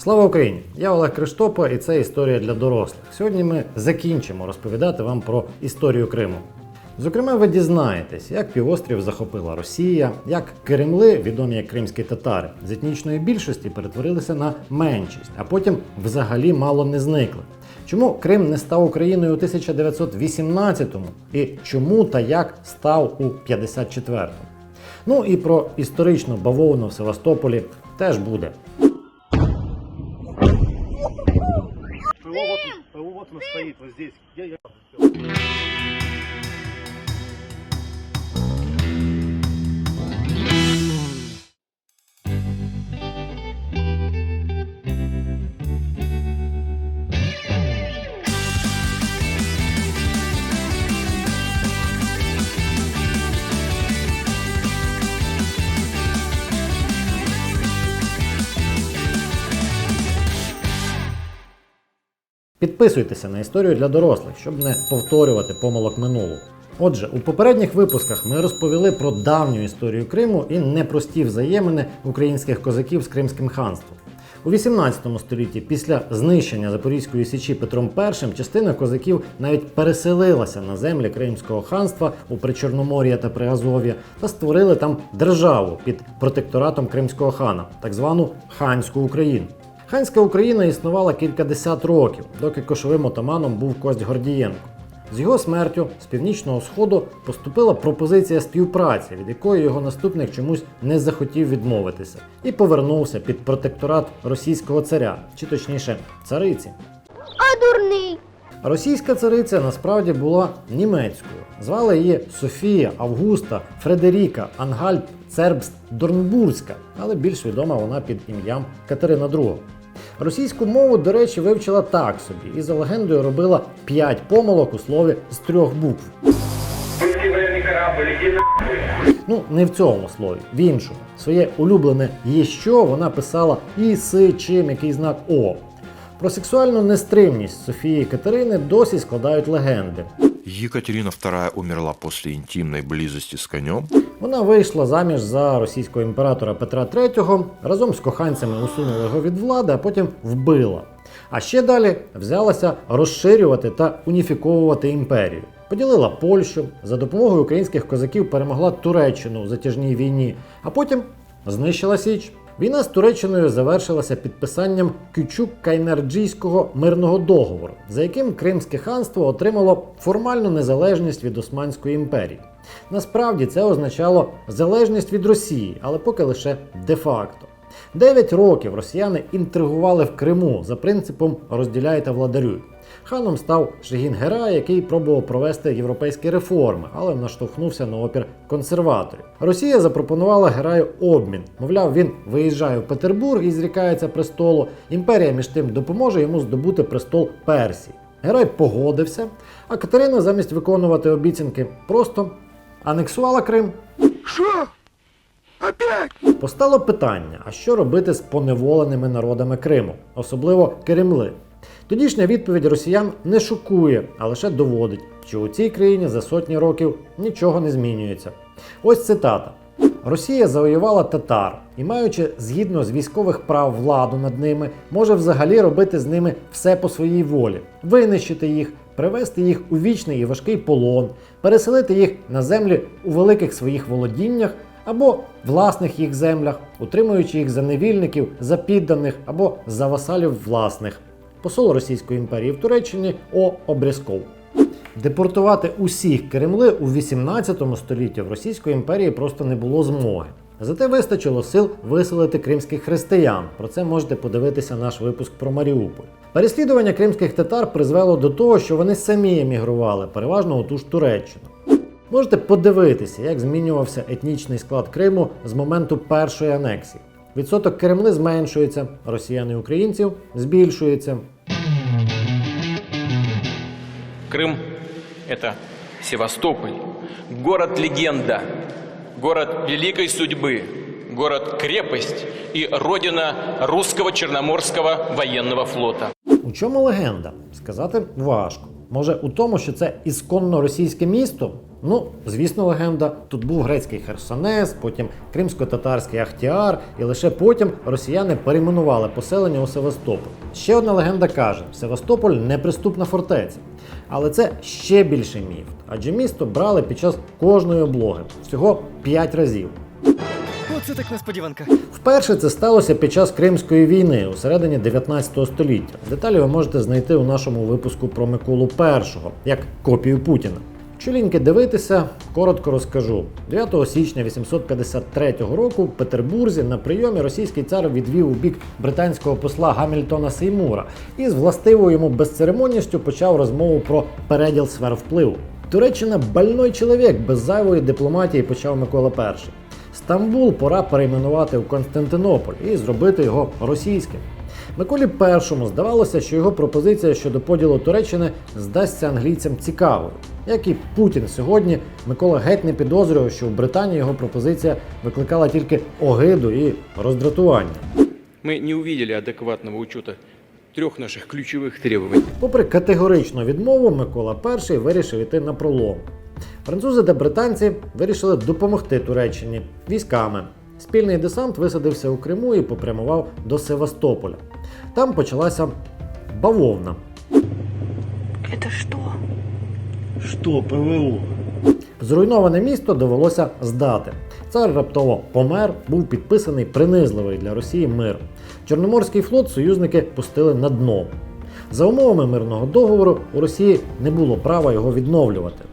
Слава Україні! Я Олег Криштопа, і це історія для дорослих. Сьогодні ми закінчимо розповідати вам про історію Криму. Зокрема, ви дізнаєтесь, як півострів захопила Росія, як Кремли, відомі як кримські татари, з етнічної більшості перетворилися на меншість, а потім взагалі мало не зникли. Чому Крим не став Україною у 1918-му і чому та як став у 54-му? Ну і про історичну бавовну в Севастополі теж буде. ПВО вот, ПВО вот здесь. Підписуйтеся на історію для дорослих, щоб не повторювати помилок минулого. Отже, у попередніх випусках ми розповіли про давню історію Криму і непрості взаємини українських козаків з Кримським ханством. У 18 столітті, після знищення Запорізької січі Петром І, частина козаків навіть переселилася на землі Кримського ханства у Причорномор'я та Приазов'я та створили там державу під протекторатом Кримського хана, так звану ханську Україну. Ханська Україна існувала кількадесят років, доки кошовим отаманом був Кость Гордієнко. З його смертю з північного сходу поступила пропозиція співпраці, від якої його наступник чомусь не захотів відмовитися, і повернувся під протекторат російського царя, чи точніше цариці. А дурний. Російська цариця насправді була німецькою. Звали її Софія Августа Фредеріка Ангальд Цербст Дорнбурзька, але більш відома вона під ім'ям Катерина II. Російську мову, до речі, вивчила так собі і за легендою робила 5 помилок у слові з трьох букв. Ну, не в цьому слові, в іншому. Своє улюблене є що вона писала і си, чим, який знак О. Про сексуальну нестримність Софії Катерини досі складають легенди. Екатерина II умерла после интимной близости с конем. Вона вийшла заміж за російського імператора Петра III, разом з коханцями усунула його від влади, а потім вбила. А ще далі взялася розширювати та уніфіковувати імперію. Поділила Польщу, за допомогою українських козаків перемогла Туреччину у затяжній війні, а потім знищила Січ. Війна з Туреччиною завершилася підписанням Кючук-Кайнарджійського мирного договору, за яким Кримське ханство отримало формальну незалежність від Османської імперії. Насправді це означало залежність від Росії, але поки лише де-факто. Дев'ять років росіяни інтригували в Криму за принципом розділяй та владарюй. Ханом став Шегін Гера, який пробував провести європейські реформи, але наштовхнувся на опір консерваторів. Росія запропонувала Гераю обмін. Мовляв, він виїжджає в Петербург і зрікається престолу. Імперія між тим допоможе йому здобути престол Персії. Герой погодився, а Катерина замість виконувати обіцянки просто анексувала Крим. Постало питання: а що робити з поневоленими народами Криму, особливо Кремли? Тодішня відповідь росіян не шокує, а лише доводить, що у цій країні за сотні років нічого не змінюється. Ось цитата. Росія завоювала татар і, маючи згідно з військових прав владу над ними, може взагалі робити з ними все по своїй волі, винищити їх, привести їх у вічний і важкий полон, переселити їх на землі у великих своїх володіннях або власних їх землях, утримуючи їх за невільників, за підданих або за васалів власних. Посол Російської імперії в Туреччині О. Обрязков. Депортувати усіх Кремли у 18 столітті в Російської імперії просто не було змоги. Зате вистачило сил виселити кримських християн. Про це можете подивитися наш випуск про Маріуполь. Переслідування кримських татар призвело до того, що вони самі емігрували, переважно у ту ж Туреччину. Можете подивитися, як змінювався етнічний склад Криму з моменту першої анексії. Відсоток Кремли зменшується, росіян і українців збільшується. Крым – это Севастополь, город-легенда, город великой судьбы, город-крепость и родина русского Черноморского военного флота. У чому легенда? Сказати важко. Може, у тому, що це ісконно російське місто? Ну, звісно, легенда. Тут був грецький Херсонес, потім кримсько-татарський Ахтіар, і лише потім росіяни перейменували поселення у Севастополь. Ще одна легенда каже: Севастополь неприступна фортеця. Але це ще більший міф, адже місто брали під час кожної облоги всього 5 разів. Оце так несподіванка. Вперше це сталося під час Кримської війни у середині 19 століття. Деталі ви можете знайти у нашому випуску про Миколу І як копію Путіна. Якщо ліньки дивитися, коротко розкажу. 9 січня 853 року в Петербурзі на прийомі російський цар відвів у бік британського посла Гамільтона Сеймура і з властивою йому безцеремонністю почав розмову про переділ сфер впливу. Туреччина больной чоловік без зайвої дипломатії почав Микола І. Стамбул пора перейменувати у Константинополь і зробити його російським. Миколі І здавалося, що його пропозиція щодо поділу Туреччини здасться англійцям цікавою. Як і Путін сьогодні, Микола геть не підозрював, що в Британії його пропозиція викликала тільки огиду і роздратування. Мы не увидели адекватного учета трех наших ключевых требований. Попри категоричну відмову, Микола І вирішив іти на пролом. Французи та британці вирішили допомогти Туреччині військами. Спільний десант висадився у Криму і попрямував до Севастополя. Там почалася бавовна. Что, ПВО? Зруйноване місто довелося здати. Цар раптово помер, був підписаний принизливий для Росії мир. Чорноморський флот союзники пустили на дно. За умовами мирного договору у Росії не було права його відновлювати.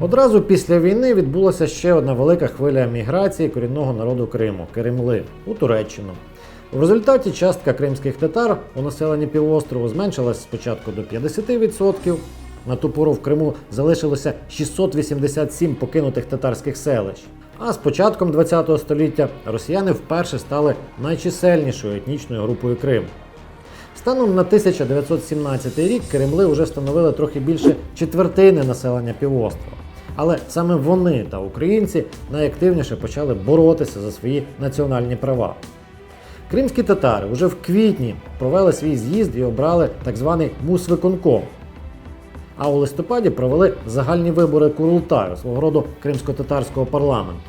Одразу після війни відбулася ще одна велика хвиля міграції корінного народу Криму Керемли у Туреччину. В результаті частка кримських татар у населенні півострову зменшилась спочатку до 50%. На ту пору в Криму залишилося 687 покинутих татарських селищ. А з початком ХХ століття росіяни вперше стали найчисельнішою етнічною групою Криму. Станом на 1917 рік Кремли вже становили трохи більше четвертини населення півострова. Але саме вони та українці найактивніше почали боротися за свої національні права. Кримські татари вже в квітні провели свій з'їзд і обрали так званий мусвиконком. А у листопаді провели загальні вибори Курултаю, свого роду кримсько-татарського парламенту.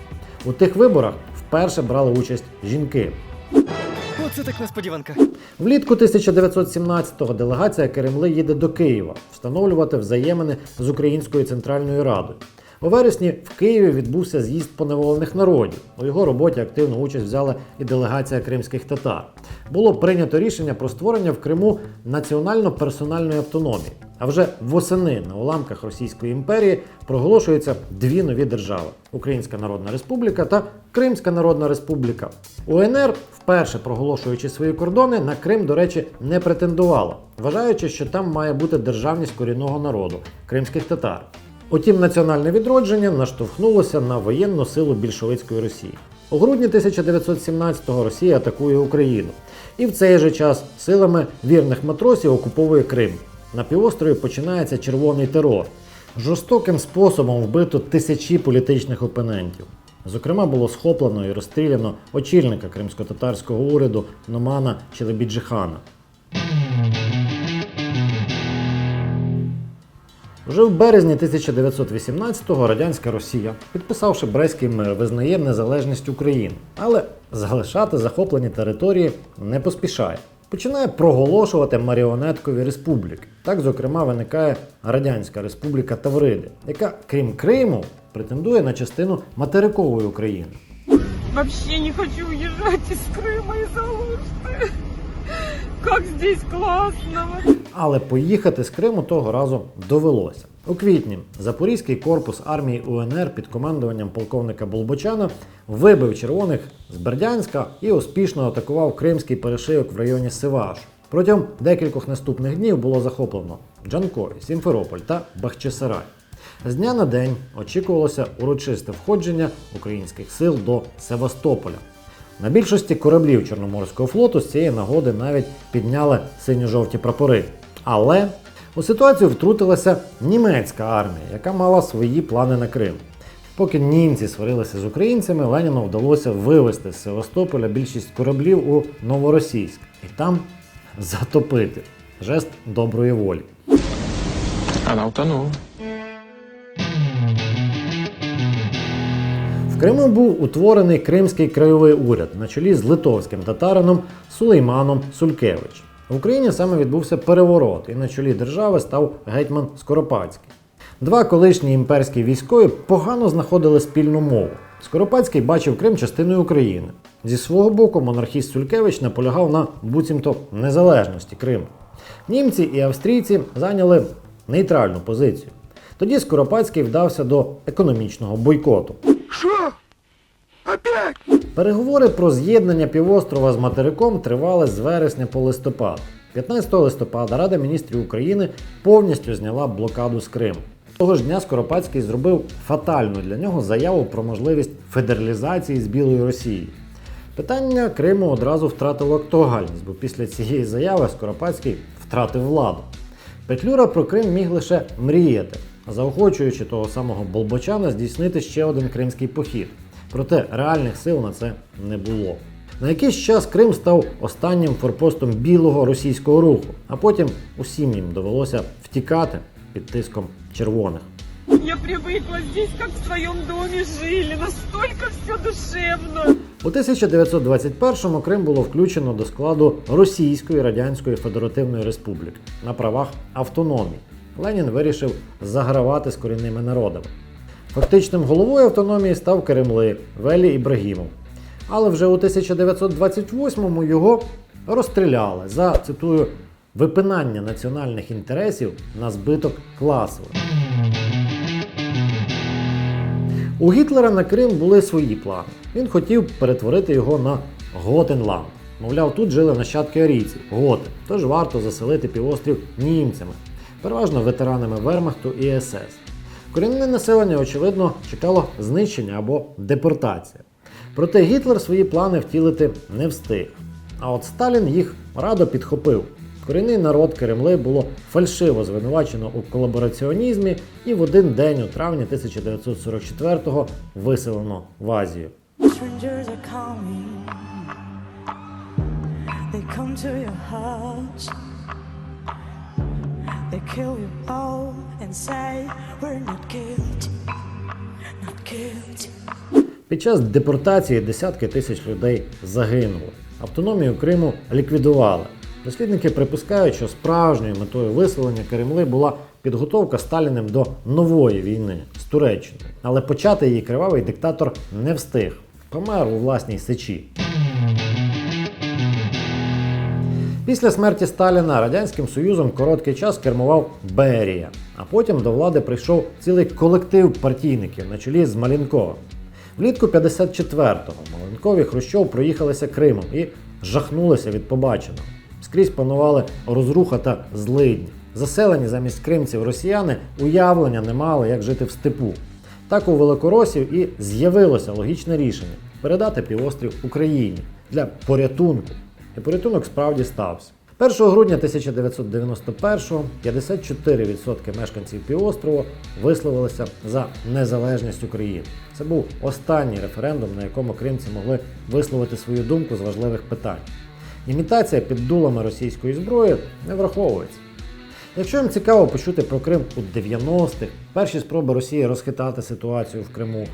У тих виборах вперше брали участь жінки. Оце так несподіванка. Влітку 1917-го делегація Керемли їде до Києва встановлювати взаємини з Українською Центральною Радою. У вересні в Києві відбувся з'їзд поневолених народів. У його роботі активну участь взяла і делегація кримських татар. Було прийнято рішення про створення в Криму національно-персональної автономії. А вже восени на уламках Російської імперії проголошуються дві нові держави: Українська Народна Республіка та Кримська Народна Республіка. УНР, вперше проголошуючи свої кордони, на Крим, до речі, не претендувала, вважаючи, що там має бути державність корінного народу кримських татар. Утім, національне відродження наштовхнулося на воєнну силу більшовицької Росії. У грудні 1917-го Росія атакує Україну. І в цей же час силами вірних матросів окуповує Крим. На півострові починається червоний терор. Жорстоким способом вбито тисячі політичних опонентів. Зокрема, було схоплено і розстріляно очільника кримсько-татарського уряду Номана Челебіджихана. Вже в березні 1918-го радянська Росія, підписавши Брестський мир, визнає незалежність України, але залишати захоплені території не поспішає. Починає проголошувати маріонеткові республіки. Так, зокрема, виникає Радянська Республіка Тавриди, яка, крім Криму, претендує на частину материкової України. Вообще не хочу уезжать из Крыма из Алушты. Как здесь классно. Але поїхати з Криму того разу довелося. У квітні Запорізький корпус армії УНР під командуванням полковника Болбочана вибив червоних з Бердянська і успішно атакував кримський перешийок в районі Сивашу. Протягом декількох наступних днів було захоплено Джанкой, Сімферополь та Бахчисарай. З дня на день очікувалося урочисте входження українських сил до Севастополя. На більшості кораблів Чорноморського флоту з цієї нагоди навіть підняли синьо-жовті прапори. Але у ситуацію втрутилася німецька армія, яка мала свої плани на Крим. Поки німці сварилися з українцями, Леніну вдалося вивезти з Севастополя більшість кораблів у Новоросійськ і там затопити жест доброї волі. Она Криму був утворений Кримський краєвий уряд на чолі з литовським татарином Сулейманом Сулькевич. В Україні саме відбувся переворот, і на чолі держави став гетьман Скоропадський. Два колишні імперські військові погано знаходили спільну мову. Скоропадський бачив Крим частиною України. Зі свого боку, монархіст Сулькевич наполягав на буцімто незалежності Криму. Німці і австрійці зайняли нейтральну позицію. Тоді Скоропадський вдався до економічного бойкоту. Переговори про з'єднання півострова з материком тривали з вересня по листопад. 15 листопада Рада міністрів України повністю зняла блокаду з Криму. Того ж дня Скоропадський зробив фатальну для нього заяву про можливість федералізації з Білої Росії. Питання Криму одразу втратило актуальність, бо після цієї заяви Скоропадський втратив владу. Петлюра про Крим міг лише мріяти, заохочуючи того самого Болбочана здійснити ще один кримський похід. Проте реальних сил на це не було. На якийсь час Крим став останнім форпостом білого російського руху, а потім усім їм довелося втікати під тиском червоних. Я привыкла здесь, как в своем доме жили. Настолько все душевно. У 1921-му Крим було включено до складу Російської Радянської Федеративної Республіки на правах автономії. Ленін вирішив загравати з корінними народами. Фактичним головою автономії став Керемли Велі Ібрагімов. Але вже у 1928-му його розстріляли за цитую випинання національних інтересів на збиток класових. У Гітлера на Крим були свої плани. Він хотів перетворити його на Готенланд. Мовляв, тут жили нащадки арійців, готи, тож варто заселити півострів німцями, переважно ветеранами Вермахту і СС. Корінне населення, очевидно, чекало знищення або депортація. Проте Гітлер свої плани втілити не встиг. А от Сталін їх радо підхопив. Корінний народ Кремли було фальшиво звинувачено у колабораціонізмі і в один день у травні 1944-го виселено в Азію. They come to your house. They kill you all and say we're not guilty, not guilty. Під час депортації десятки тисяч людей загинули. Автономію Криму ліквідували. Дослідники припускають, що справжньою метою виселення Кремли була підготовка Сталіним до нової війни з Туреччиною. Але почати її кривавий диктатор не встиг. Помер у власній сечі. Після смерті Сталіна Радянським Союзом короткий час кермував Берія, а потім до влади прийшов цілий колектив партійників на чолі з Малінковим. Влітку 54-го Маленков Хрущов проїхалися Кримом і жахнулися від побаченого. Скрізь панували розруха та злидні. Заселені замість кримців росіяни уявлення не мали, як жити в степу. Так у великоросів і з'явилося логічне рішення передати півострів Україні для порятунку. І порятунок справді стався. 1 грудня 1991-го 54% мешканців півострову висловилися за незалежність України. Це був останній референдум, на якому кримці могли висловити свою думку з важливих питань. Імітація під дулами російської зброї не враховується. Якщо їм цікаво почути про Крим у 90-х, перші спроби Росії розхитати ситуацію в Криму,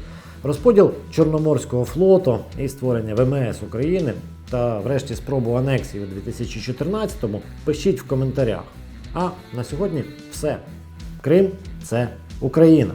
розподіл Чорноморського флоту і створення ВМС України та, врешті, спробу анексії у 2014-му, пишіть в коментарях. А на сьогодні все. Крим це Україна.